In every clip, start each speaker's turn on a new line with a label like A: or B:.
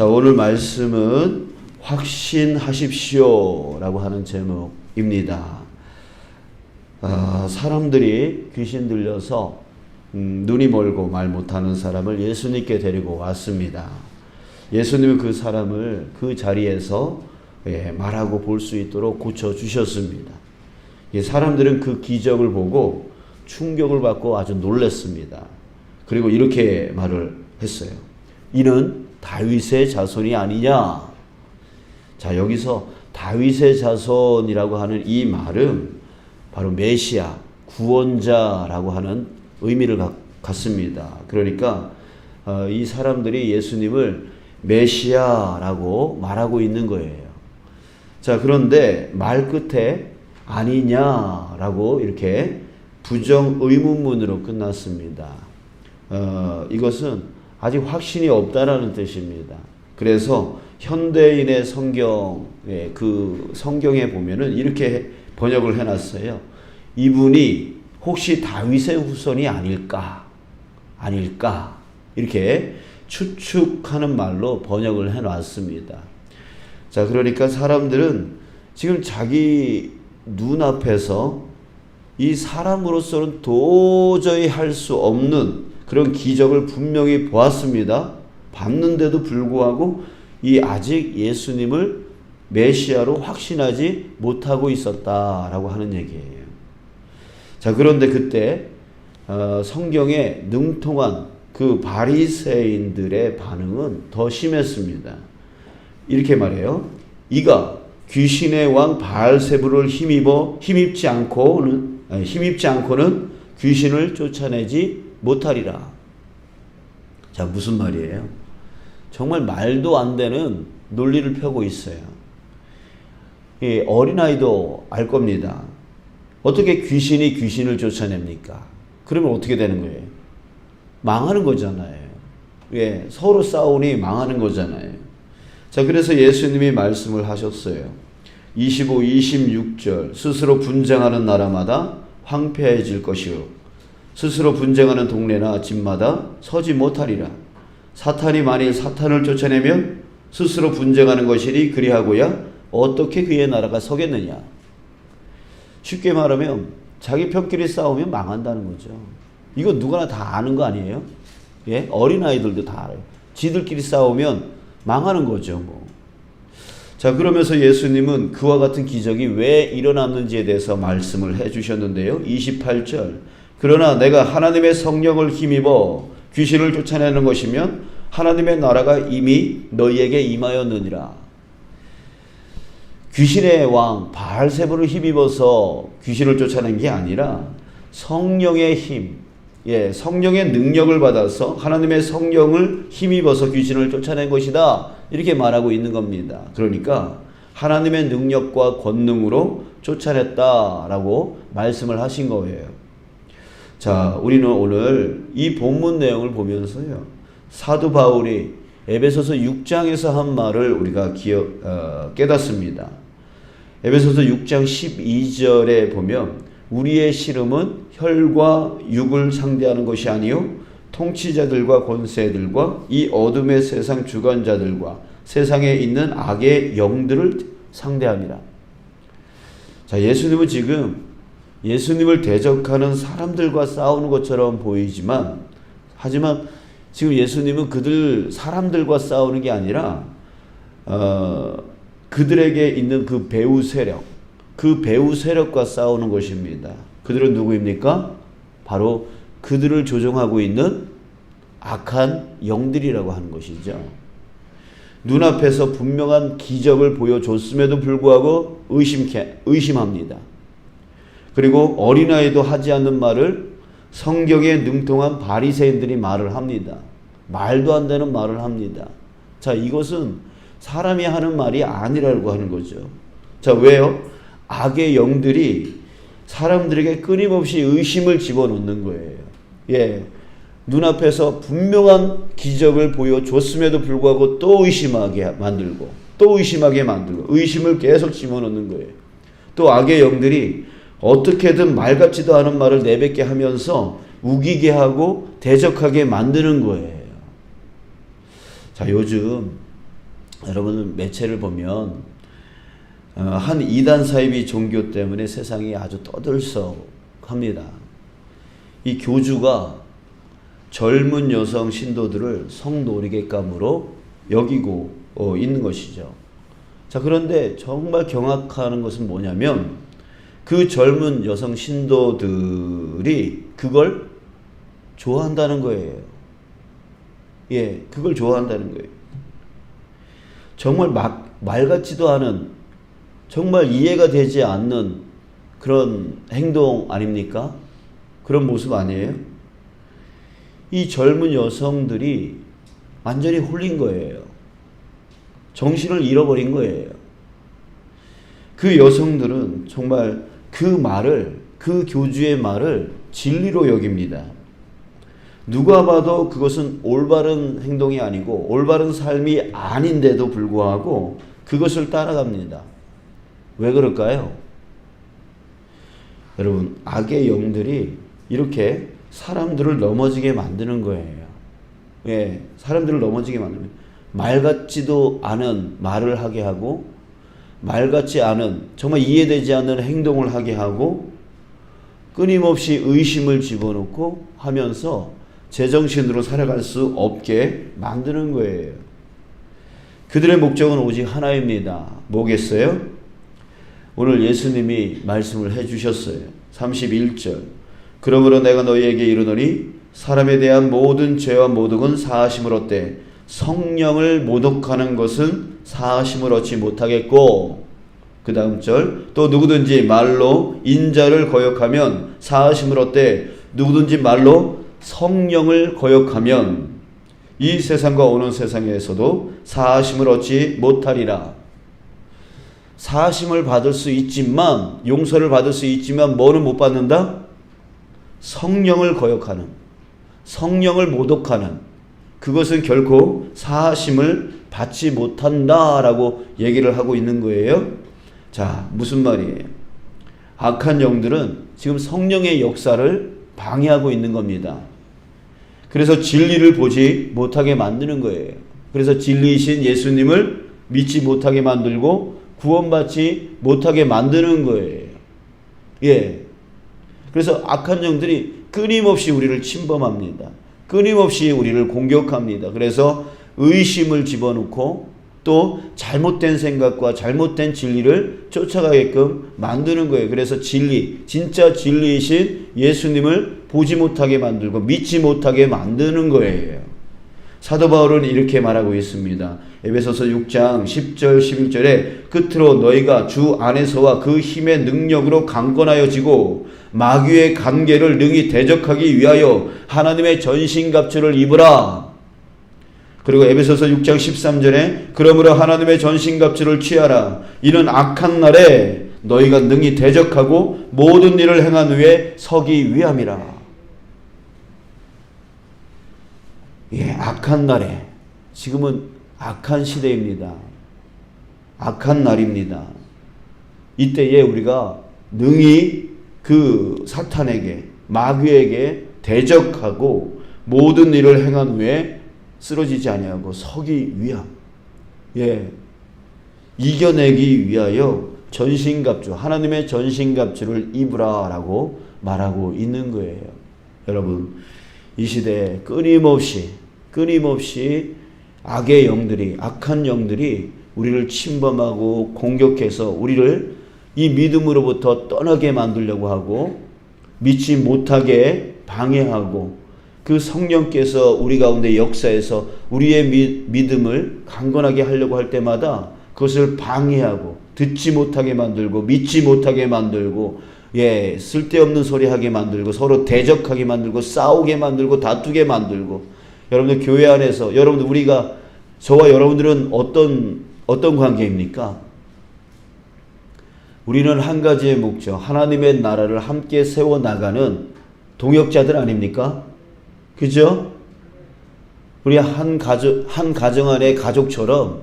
A: 자, 오늘 말씀은 확신하십시오 라고 하는 제목입니다. 아, 사람들이 귀신 들려서 음, 눈이 멀고 말 못하는 사람을 예수님께 데리고 왔습니다. 예수님은 그 사람을 그 자리에서 예, 말하고 볼 수 있도록 고쳐 주셨습니다. 예, 사람들은 그 기적을 보고 충격을 받고 아주 놀랐습니다. 그리고 이렇게 말을 했어요. 이는 다윗의 자손이 아니냐? 자, 여기서 다윗의 자손이라고 하는 이 말은 바로 메시아, 구원자라고 하는 의미를 갖습니다. 그러니까 어, 이 사람들이 예수님을 메시아라고 말하고 있는 거예요. 자, 그런데 말 끝에 아니냐라고 이렇게 부정 의문문으로 끝났습니다. 어, 이것은 아직 확신이 없다라는 뜻입니다. 그래서 현대인의 성경, 그 성경에 보면은 이렇게 번역을 해놨어요. 이분이 혹시 다윗의 후손이 아닐까? 아닐까? 이렇게 추측하는 말로 번역을 해놨습니다. 자, 그러니까 사람들은 지금 자기 눈앞에서 이 사람으로서는 도저히 할 수 없는 그런 기적을 분명히 보았습니다. 봤는데도 불구하고 이 아직 예수님을 메시아로 확신하지 못하고 있었다라고 하는 얘기예요. 자, 그런데 그때 어, 성경에 능통한 그 바리새인들의 반응은 더 심했습니다. 이렇게 말해요. 이가 귀신의 왕 바알세부를 힘입어 힘입지 않고는 힘입지 않고는 귀신을 쫓아내지 못하리라. 자, 무슨 말이에요? 정말 말도 안 되는 논리를 펴고 있어요. 이 어린아이도 알 겁니다. 어떻게 귀신이 귀신을 쫓아냅니까? 그러면 어떻게 되는 거예요? 망하는 거잖아요. 예, 서로 싸우니 망하는 거잖아요. 자, 그래서 예수님이 말씀을 하셨어요. 25, 26절. 스스로 분쟁하는 나라마다 황폐해질 것이요. 스스로 분쟁하는 동네나 집마다 서지 못하리라. 사탄이 만일 사탄을 쫓아내면 스스로 분쟁하는 것이니 그리하고야 어떻게 그의 나라가 서겠느냐. 쉽게 말하면 자기 편끼리 싸우면 망한다는 거죠. 이거 누구나 다 아는 거 아니에요? 예? 어린아이들도 다 알아요. 지들끼리 싸우면 망하는 거죠, 뭐. 자, 그러면서 예수님은 그와 같은 기적이 왜 일어났는지에 대해서 말씀을 해 주셨는데요. 28절. 그러나 내가 하나님의 성령을 힘입어 귀신을 쫓아내는 것이면 하나님의 나라가 이미 너희에게 임하였느니라. 귀신의 왕 바알세부를 힘입어서 귀신을 쫓아낸 게 아니라 성령의 힘, 예, 성령의 능력을 받아서 하나님의 성령을 힘입어서 귀신을 쫓아낸 것이다. 이렇게 말하고 있는 겁니다. 그러니까 하나님의 능력과 권능으로 쫓아냈다라고 말씀을 하신 거예요. 자, 우리는 오늘 이 본문 내용을 보면서요. 사도 바울이 에베소서 6장에서 한 말을 우리가 기억, 어, 깨닫습니다. 에베소서 6장 12절에 보면 우리의 씨름은 혈과 육을 상대하는 것이 아니요 통치자들과 권세들과 이 어둠의 세상 주관자들과 세상에 있는 악의 영들을 상대합니다. 자, 예수님은 지금 예수님을 대적하는 사람들과 싸우는 것처럼 보이지만 하지만 지금 예수님은 그들 사람들과 싸우는 게 아니라 어, 그들에게 있는 그 배후 세력 그 배후 세력과 싸우는 것입니다. 그들은 누구입니까? 바로 그들을 조종하고 있는 악한 영들이라고 하는 것이죠. 눈앞에서 분명한 기적을 보여줬음에도 불구하고 의심케, 의심합니다. 그리고 어린아이도 하지 않는 말을 성경에 능통한 바리새인들이 말을 합니다. 말도 안 되는 말을 합니다. 자, 이것은 사람이 하는 말이 아니라고 하는 거죠. 자, 왜요? 악의 영들이 사람들에게 끊임없이 의심을 집어넣는 거예요. 예. 눈앞에서 분명한 기적을 보여줬음에도 불구하고 또 의심하게 만들고, 또 의심하게 만들고, 의심을 계속 집어넣는 거예요. 또 악의 영들이 어떻게든 말 같지도 않은 말을 내뱉게 하면서 우기게 하고 대적하게 만드는 거예요. 자, 요즘 여러분 매체를 보면 어, 한 이단 사이비 종교 때문에 세상이 아주 떠들썩합니다. 이 교주가 젊은 여성 신도들을 성놀이객감으로 여기고 어, 있는 것이죠. 자 그런데 정말 경악하는 것은 뭐냐면 그 젊은 여성 신도들이 그걸 좋아한다는 거예요. 예, 그걸 좋아한다는 거예요. 정말 막, 말 같지도 않은, 정말 이해가 되지 않는 그런 행동 아닙니까? 그런 모습 아니에요? 이 젊은 여성들이 완전히 홀린 거예요. 정신을 잃어버린 거예요. 그 여성들은 정말 그 말을, 그 교주의 말을 진리로 여깁니다. 누가 봐도 그것은 올바른 행동이 아니고 올바른 삶이 아닌데도 불구하고 그것을 따라갑니다. 왜 그럴까요? 여러분, 악의 영들이 이렇게 사람들을 넘어지게 만드는 거예요. 예, 사람들을 넘어지게 거예요. 말 같지도 않은 말을 하게 하고, 말 같지 않은, 정말 이해되지 않는 행동을 하게 하고, 끊임없이 의심을 집어넣고 하면서 제정신으로 살아갈 수 없게 만드는 거예요. 그들의 목적은 오직 하나입니다. 뭐겠어요? 오늘 예수님이 말씀을 해 주셨어요. 31절. 그러므로 내가 너희에게 이르노니 사람에 대한 모든 죄와 모독은 사하심을 얻되 성령을 모독하는 것은 사하심을 얻지 못하겠고 그 다음 절 또 누구든지 말로 인자를 거역하면 사하심을 얻되 누구든지 말로 성령을 거역하면 이 세상과 오는 세상에서도 사하심을 얻지 못하리라. 사하심을 받을 수 있지만 용서를 받을 수 있지만 뭐는 못 받는다? 성령을 거역하는 성령을 모독하는 그것은 결코 사하심을 받지 못한다라고 얘기를 하고 있는 거예요. 자, 무슨 말이에요? 악한 영들은 지금 성령의 역사를 방해하고 있는 겁니다. 그래서 진리를 보지 못하게 만드는 거예요. 그래서 진리이신 예수님을 믿지 못하게 만들고 구원받지 못하게 만드는 거예요. 예. 그래서 악한 영들이 끊임없이 우리를 침범합니다. 끊임없이 우리를 공격합니다. 그래서 의심을 집어넣고 또 잘못된 생각과 잘못된 진리를 쫓아가게끔 만드는 거예요. 그래서 진리, 진짜 진리이신 예수님을 보지 못하게 만들고 믿지 못하게 만드는 거예요. 사도 바울은 이렇게 말하고 있습니다. 에베소서 6장 10절 11절에 끝으로 너희가 주 안에서와 그 힘의 능력으로 강건하여지고 마귀의 관계를 능히 대적하기 위하여 하나님의 전신갑주를 입으라. 그리고 에베소서 6장 13절에 그러므로 하나님의 전신갑주를 취하라. 이는 악한 날에 너희가 능히 대적하고 모든 일을 행한 후에 서기 위함이라. 예, 악한 날에 지금은 악한 시대입니다. 악한 날입니다. 이때에 우리가 능히 그 사탄에게 마귀에게 대적하고 모든 일을 행한 후에 쓰러지지 아니하고 서기 위함. 예. 이겨내기 위하여 전신갑주 하나님의 전신갑주를 입으라라고 말하고 있는 거예요. 여러분 이 시대에 끊임없이 끊임없이 악의 영들이 악한 영들이 우리를 침범하고 공격해서 우리를 이 믿음으로부터 떠나게 만들려고 하고 믿지 못하게 방해하고 그 성령께서 우리 가운데 역사에서 우리의 미, 믿음을 강건하게 하려고 할 때마다 그것을 방해하고 듣지 못하게 만들고 믿지 못하게 만들고 예 쓸데없는 소리 하게 만들고 서로 대적하게 만들고 싸우게 만들고 다투게 만들고 여러분들 교회 안에서 여러분들 우리가 저와 여러분들은 어떤 어떤 관계입니까? 우리는 한 가지의 목적, 하나님의 나라를 함께 세워 나가는 동역자들 아닙니까? 그죠? 우리 한 가정 한 가정 안의 가족처럼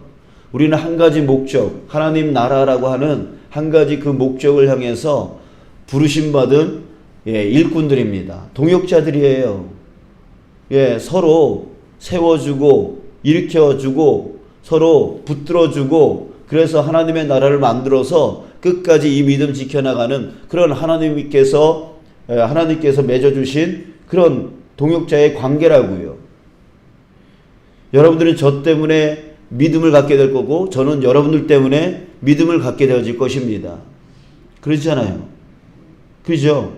A: 우리는 한 가지 목적, 하나님 나라라고 하는 한 가지 그 목적을 향해서 부르심 받은 예, 일꾼들입니다. 동역자들이에요. 예, 서로 세워주고 일으켜주고 서로 붙들어주고 그래서 하나님의 나라를 만들어서 끝까지 이 믿음 지켜나가는 그런 하나님께서 에, 하나님께서 맺어주신 그런 동역자의 관계라고요. 여러분들은 저 때문에 믿음을 갖게 될 거고 저는 여러분들 때문에 믿음을 갖게 되어질 것입니다. 그렇잖아요. 그죠?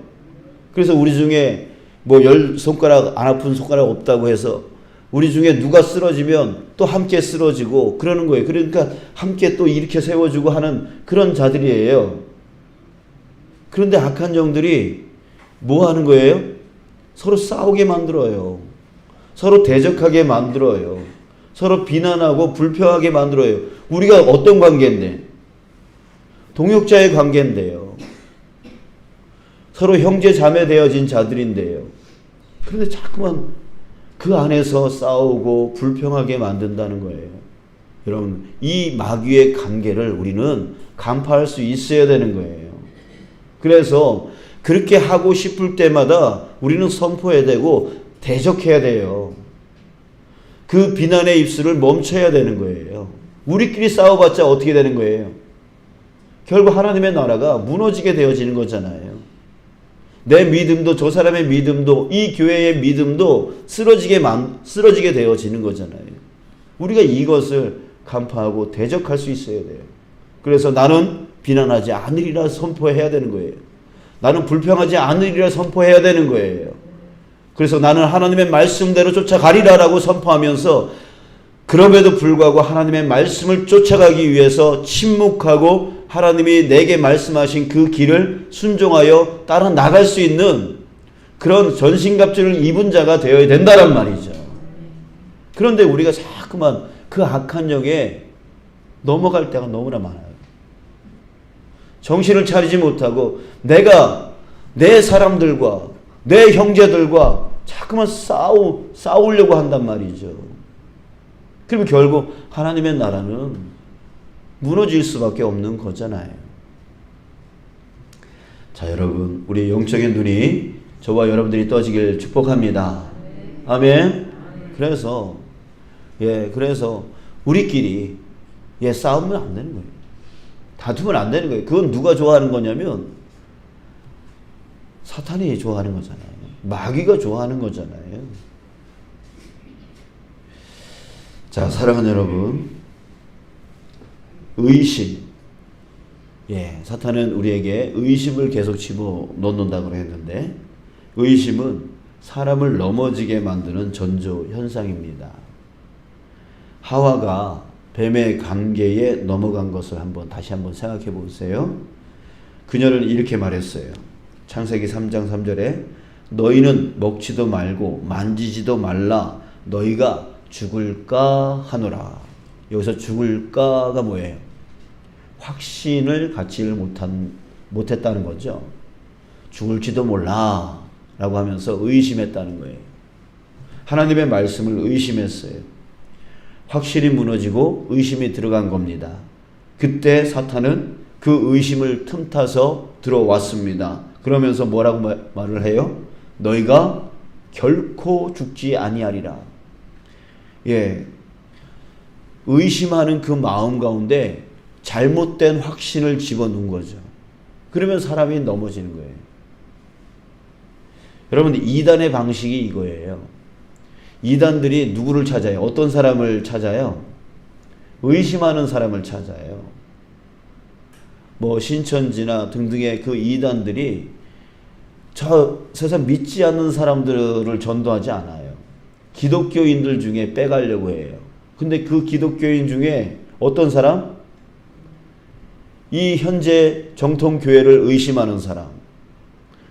A: 그래서 우리 중에 뭐 열 손가락 안 아픈 손가락 없다고 해서 우리 중에 누가 쓰러지면 또 함께 쓰러지고 그러는 거예요. 그러니까 함께 또 이렇게 세워주고 하는 그런 자들이에요. 그런데 악한 영들이 뭐 하는 거예요? 서로 싸우게 만들어요. 서로 대적하게 만들어요. 서로 비난하고 불평하게 만들어요. 우리가 어떤 관계인데? 동역자의 관계인데요. 서로 형제 자매 되어진 자들인데요. 그런데 자꾸만 그 안에서 싸우고 불평하게 만든다는 거예요. 여러분, 이 마귀의 관계를 우리는 간파할 수 있어야 되는 거예요. 그래서 그렇게 하고 싶을 때마다 우리는 선포해야 되고 대적해야 돼요. 그 비난의 입술을 멈춰야 되는 거예요. 우리끼리 싸워봤자 어떻게 되는 거예요? 결국 하나님의 나라가 무너지게 되어지는 거잖아요. 내 믿음도 저 사람의 믿음도 이 교회의 믿음도 쓰러지게 만 쓰러지게 되어지는 거잖아요. 우리가 이것을 간파하고 대적할 수 있어야 돼요. 그래서 나는 비난하지 않으리라 선포해야 되는 거예요. 나는 불평하지 않으리라 선포해야 되는 거예요. 그래서 나는 하나님의 말씀대로 쫓아가리라라고 선포하면서 그럼에도 불구하고 하나님의 말씀을 쫓아가기 위해서 침묵하고 하나님이 내게 말씀하신 그 길을 순종하여 따라 나갈 수 있는 그런 전신갑주를 입은 자가 되어야 된다란 말이죠. 그런데 우리가 자꾸만 그 악한 영에 넘어갈 때가 너무나 많아요. 정신을 차리지 못하고 내가 내 사람들과 내 형제들과 자꾸만 싸우, 싸우려고 한단 말이죠. 그리고 결국 하나님의 나라는 무너질 수밖에 없는 거잖아요. 자, 여러분, 우리 영적인 눈이 저와 여러분들이 떠지길 축복합니다. 아멘. 그래서, 예, 그래서 우리끼리, 예, 싸우면 안 되는 거예요. 다투면 안 되는 거예요. 그건 누가 좋아하는 거냐면, 사탄이 좋아하는 거잖아요. 마귀가 좋아하는 거잖아요. 자, 사랑하는 여러분. 의심. 예, 사탄은 우리에게 의심을 계속 집어 넣는다고 했는데, 의심은 사람을 넘어지게 만드는 전조 현상입니다. 하와가 뱀의 관계에 넘어간 것을 한번 다시 한번 생각해 보세요. 그녀는 이렇게 말했어요. 창세기 3장 3절에 너희는 먹지도 말고 만지지도 말라 너희가 죽을까 하노라. 여기서 죽을까가 뭐예요? 확신을 갖지를 못한 못했다는 거죠. 죽을지도 몰라 라고 하면서 의심했다는 거예요. 하나님의 말씀을 의심했어요. 확실히 무너지고 의심이 들어간 겁니다. 그때 사탄은 그 의심을 틈타서 들어왔습니다. 그러면서 뭐라고 말을 해요? 너희가 결코 죽지 아니하리라. 예. 의심하는 그 마음 가운데 잘못된 확신을 집어넣은 거죠. 그러면 사람이 넘어지는 거예요. 여러분, 이단의 방식이 이거예요. 이단들이 누구를 찾아요? 어떤 사람을 찾아요? 의심하는 사람을 찾아요. 뭐 신천지나 등등의 그 이단들이 저 세상 믿지 않는 사람들을 전도하지 않아요. 기독교인들 중에 빼가려고 해요. 근데 그 기독교인 중에 어떤 사람? 이 현재 정통 교회를 의심하는 사람.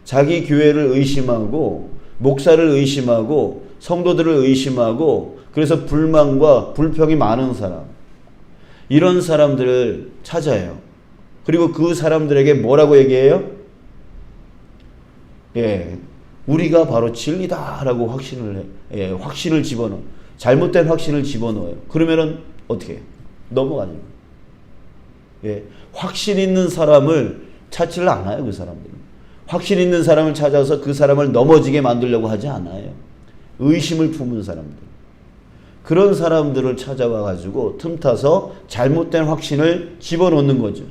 A: 자기 교회를 의심하고 목사를 의심하고 성도들을 의심하고 그래서 불만과 불평이 많은 사람. 이런 사람들을 찾아요. 그리고 그 사람들에게 뭐라고 얘기해요? 예. 우리가 바로 진리다라고 확신을 해. 예, 확신을 집어넣어. 잘못된 확신을 집어넣어요. 그러면은 어떻게 해요? 넘어가죠. 예. 확신 있는 사람을 찾지를 않아요, 그 사람들은. 확신 있는 사람을 찾아서 그 사람을 넘어지게 만들려고 하지 않아요. 의심을 품은 사람들. 그런 사람들을 찾아와 가지고 틈타서 잘못된 확신을 집어넣는 거죠.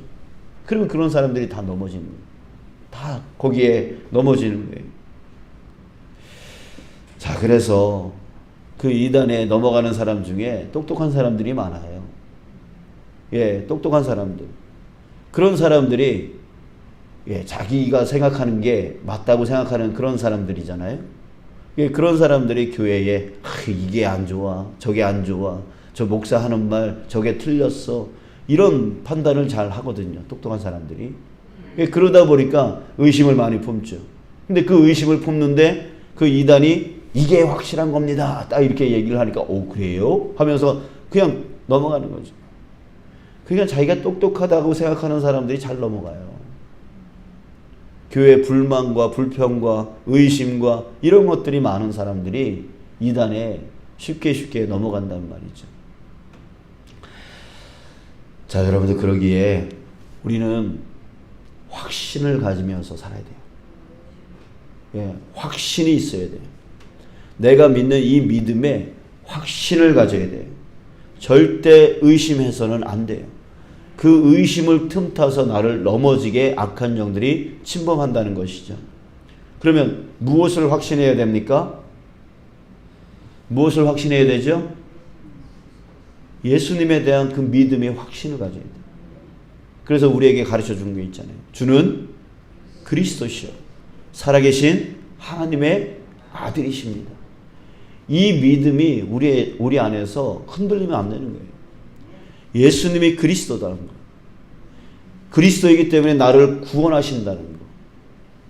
A: 그러면 그런 사람들이 다 넘어지는 거예요. 다 거기에 넘어지는 거예요. 자, 그래서 그 이단에 넘어가는 사람 중에 똑똑한 사람들이 많아요. 예, 똑똑한 사람들. 그런 사람들이 예, 자기가 생각하는 게 맞다고 생각하는 그런 사람들이잖아요. 예, 그런 사람들이 교회에 아, 이게 안 좋아, 저게 안 좋아, 저 목사 하는 말 저게 틀렸어 이런 판단을 잘 하거든요. 똑똑한 사람들이. 예, 그러다 보니까 의심을 많이 품죠. 근데 그 의심을 품는데 그 이단이 이게 확실한 겁니다. 딱 이렇게 얘기를 하니까 오 그래요? 하면서 그냥 넘어가는 거죠. 그러니까 자기가 똑똑하다고 생각하는 사람들이 잘 넘어가요. 교회 불만과 불평과 의심과 이런 것들이 많은 사람들이 이단에 쉽게 쉽게 넘어간단 말이죠. 자, 여러분들 그러기에 우리는 확신을 가지면서 살아야 돼요. 예, 확신이 있어야 돼요. 내가 믿는 이 믿음에 확신을 가져야 돼요. 절대 의심해서는 안 돼요. 그 의심을 틈타서 나를 넘어지게 악한 영들이 침범한다는 것이죠. 그러면 무엇을 확신해야 됩니까? 무엇을 확신해야 되죠? 예수님에 대한 그 믿음의 확신을 가져야 돼요. 그래서 우리에게 가르쳐 준 게 있잖아요. 주는 그리스도시요. 살아계신 하나님의 아들이십니다. 이 믿음이 우리, 우리 안에서 흔들리면 안 되는 거예요. 예수님이 그리스도다는 거. 그리스도이기 때문에 나를 구원하신다는 거.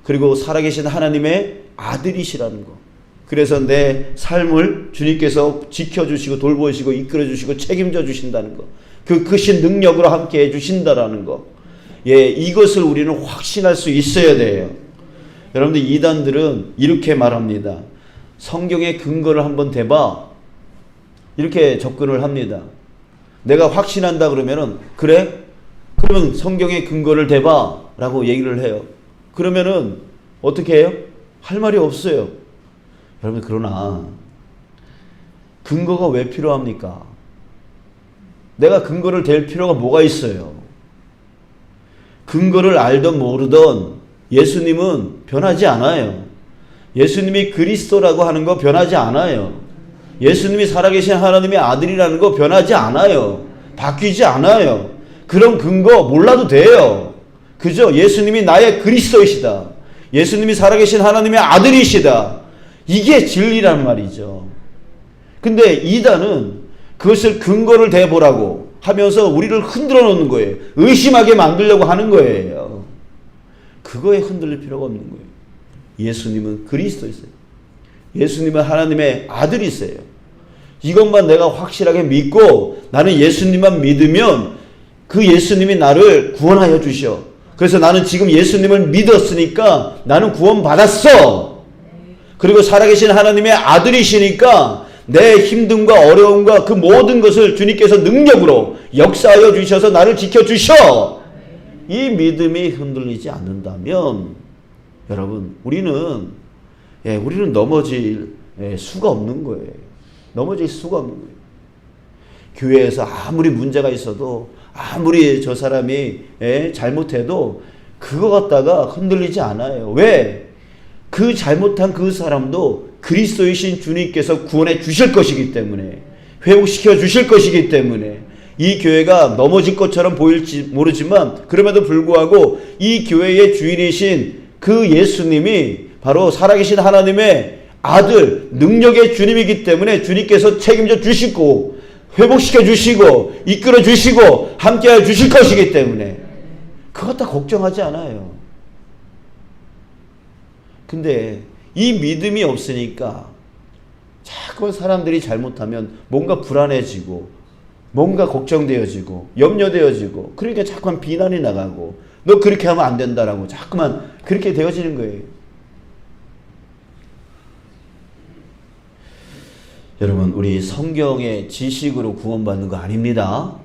A: 그리고 살아계신 하나님의 아들이시라는 거. 그래서 내 삶을 주님께서 지켜주시고 돌보시고 이끌어주시고 책임져 주신다는 거. 그 크신 능력으로 함께 해주신다라는 거. 예, 이것을 우리는 확신할 수 있어야 돼요. 여러분들 이단들은 이렇게 말합니다. 성경의 근거를 한번 대봐. 이렇게 접근을 합니다. 내가 확신한다 그러면은 그래? 그러면 성경의 근거를 대봐 라고 얘기를 해요. 그러면은 어떻게 해요? 할 말이 없어요. 여러분 그러나 근거가 왜 필요합니까? 내가 근거를 댈 필요가 뭐가 있어요? 근거를 알던 모르던 예수님은 변하지 않아요. 예수님이 그리스도라고 하는 거 변하지 않아요. 예수님이 살아계신 하나님의 아들이라는 거 변하지 않아요. 바뀌지 않아요. 그런 근거 몰라도 돼요. 그죠? 예수님이 나의 그리스도이시다. 예수님이 살아계신 하나님의 아들이시다. 이게 진리란 말이죠. 근데 이단은 그것을 근거를 대보라고 하면서 우리를 흔들어 놓는 거예요. 의심하게 만들려고 하는 거예요. 그거에 흔들릴 필요가 없는 거예요. 예수님은 그리스도이세요. 예수님은 하나님의 아들이세요. 이것만 내가 확실하게 믿고 나는 예수님만 믿으면 그 예수님이 나를 구원하여 주셔. 그래서 나는 지금 예수님을 믿었으니까 나는 구원받았어. 그리고 살아계신 하나님의 아들이시니까 내 힘듦과 어려움과 그 모든 것을 주님께서 능력으로 역사하여 주셔서 나를 지켜주셔. 이 믿음이 흔들리지 않는다면 여러분 우리는 예, 우리는 넘어질 예, 수가 없는 거예요. 넘어질 수가 없는 거예요. 교회에서 아무리 문제가 있어도 아무리 저 사람이 예, 잘못해도 그거 갖다가 흔들리지 않아요. 왜? 그 잘못한 그 사람도 그리스도이신 주님께서 구원해 주실 것이기 때문에 회복시켜 주실 것이기 때문에 이 교회가 넘어질 것처럼 보일지 모르지만 그럼에도 불구하고 이 교회의 주인이신 그 예수님이 바로 살아계신 하나님의 아들 능력의 주님이기 때문에 주님께서 책임져 주시고 회복시켜 주시고 이끌어 주시고 함께해 주실 것이기 때문에 그것 다 걱정하지 않아요. 근데 이 믿음이 없으니까 자꾸 사람들이 잘못하면 뭔가 불안해지고 뭔가 걱정되어지고 염려되어지고 그러니까 자꾸만 비난이 나가고 너 그렇게 하면 안 된다라고 자꾸만 그렇게 되어지는 거예요. 여러분 우리 성경의 지식으로 구원받는 거 아닙니다.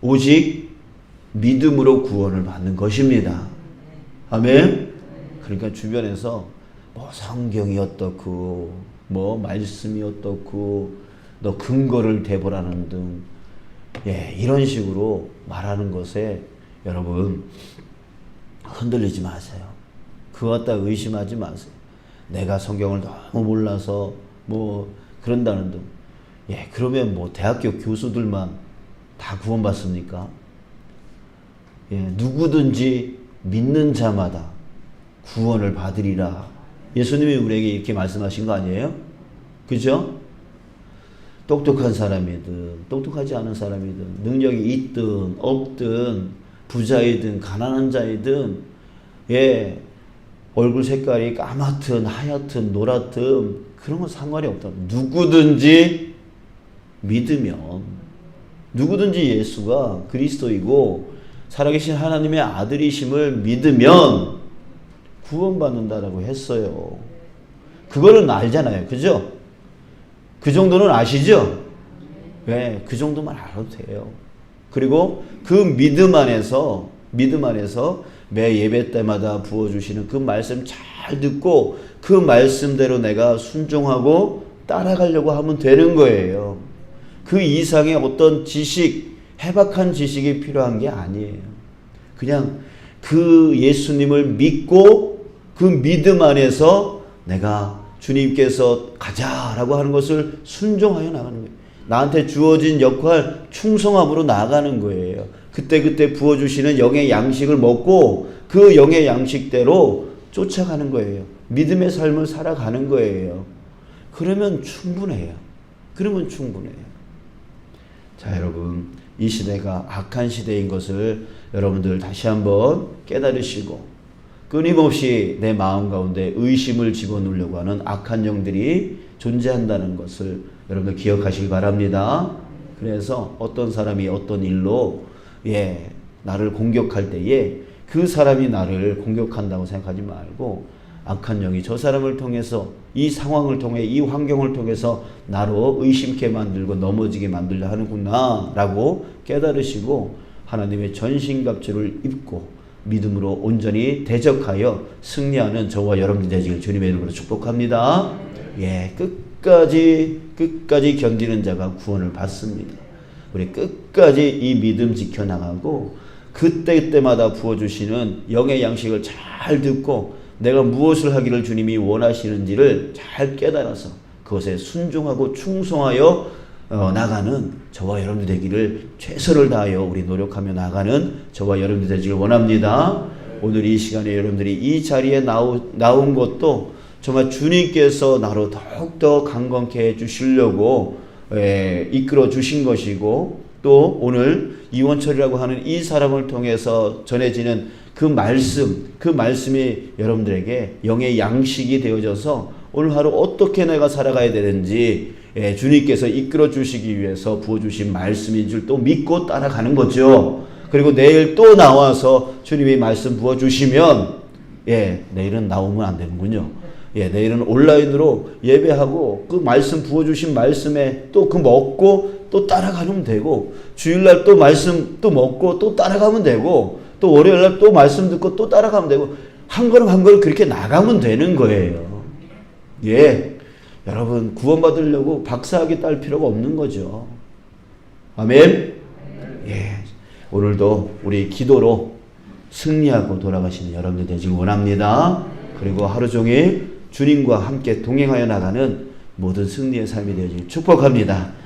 A: 오직 믿음으로 구원을 받는 것입니다. 아멘. 그러니까 주변에서 뭐 성경이 어떻고 뭐 말씀이 어떻고 너 근거를 대보라는 등 예, 이런 식으로 말하는 것에 여러분 흔들리지 마세요. 그것 갖다 의심하지 마세요. 내가 성경을 너무 몰라서 뭐 그런다는 등. 예, 그러면 뭐 대학교 교수들만 다 구원받습니까? 예, 누구든지 믿는 자마다 구원을 받으리라. 예수님이 우리에게 이렇게 말씀하신 거 아니에요? 그죠? 똑똑한 사람이든 똑똑하지 않은 사람이든 능력이 있든 없든 부자이든 가난한 자이든 예 얼굴 색깔이 까맣든 하얗든 노랗든 그런 건 상관이 없다. 누구든지 믿으면 누구든지 예수가 그리스도이고 살아계신 하나님의 아들이심을 믿으면 구원받는다라고 했어요. 그거는 알잖아요. 그죠? 그 정도는 아시죠? 네, 그 정도만 알아도 돼요. 그리고 그 믿음 안에서, 믿음 안에서 매 예배 때마다 부어주시는 그 말씀 잘 듣고 그 말씀대로 내가 순종하고 따라가려고 하면 되는 거예요. 그 이상의 어떤 지식, 해박한 지식이 필요한 게 아니에요. 그냥 그 예수님을 믿고 그 믿음 안에서 내가 주님께서 가자라고 하는 것을 순종하여 나가는 거예요. 나한테 주어진 역할 충성함으로 나가는 거예요. 그때그때 부어주시는 영의 양식을 먹고 그 영의 양식대로 쫓아가는 거예요. 믿음의 삶을 살아가는 거예요. 그러면 충분해요. 그러면 충분해요. 자, 여러분. 이 시대가 악한 시대인 것을 여러분들 다시 한번 깨달으시고 끊임없이 내 마음 가운데 의심을 집어넣으려고 하는 악한 영들이 존재한다는 것을 여러분들 기억하시기 바랍니다. 그래서 어떤 사람이 어떤 일로 예, 나를 공격할 때에 그 사람이 나를 공격한다고 생각하지 말고 악한 영이 저 사람을 통해서 이 상황을 통해 이 환경을 통해서 나로 의심케 만들고 넘어지게 만들려 하는구나 라고 깨달으시고 하나님의 전신갑주를 입고 믿음으로 온전히 대적하여 승리하는 저와 여러분들 되시길 주님의 이름으로 축복합니다. 예, 끝까지 끝까지 견디는 자가 구원을 받습니다. 우리 끝까지 이 믿음 지켜나가고 그때 그때마다 부어주시는 영의 양식을 잘 듣고 내가 무엇을 하기를 주님이 원하시는지를 잘 깨달아서 그것에 순종하고 충성하여 어, 나가는 저와 여러분들 되기를 최선을 다하여 우리 노력하며 나가는 저와 여러분들 되기를 원합니다. 오늘 이 시간에 여러분들이 이 자리에 나오, 나온 것도 정말 주님께서 나로 더욱더 강건케 해주시려고 에, 이끌어 주신 것이고 또 오늘 이원철이라고 하는 이 사람을 통해서 전해지는 그 말씀, 그 말씀이 여러분들에게 영의 양식이 되어져서 오늘 하루 어떻게 내가 살아가야 되는지 예, 주님께서 이끌어 주시기 위해서 부어 주신 말씀인 줄 또 믿고 따라가는 거죠. 그리고 내일 또 나와서 주님이 말씀 부어 주시면 예, 내일은 나오면 안 되는군요. 예, 내일은 온라인으로 예배하고 그 말씀 부어주신 말씀에 또 그 먹고 또 따라가면 되고 주일날 또 말씀 또 먹고 또 따라가면 되고 또 월요일날 또 말씀 듣고 또 따라가면 되고 한 걸음 한 걸음 그렇게 나가면 되는 거예요. 예. 여러분 구원받으려고 박사학위 딸 필요가 없는 거죠. 아멘. 예. 오늘도 우리 기도로 승리하고 돌아가시는 여러분들 되시길 원합니다. 그리고 하루 종일 주님과 함께 동행하여 나가는 모든 승리의 삶이 되어지길 축복합니다.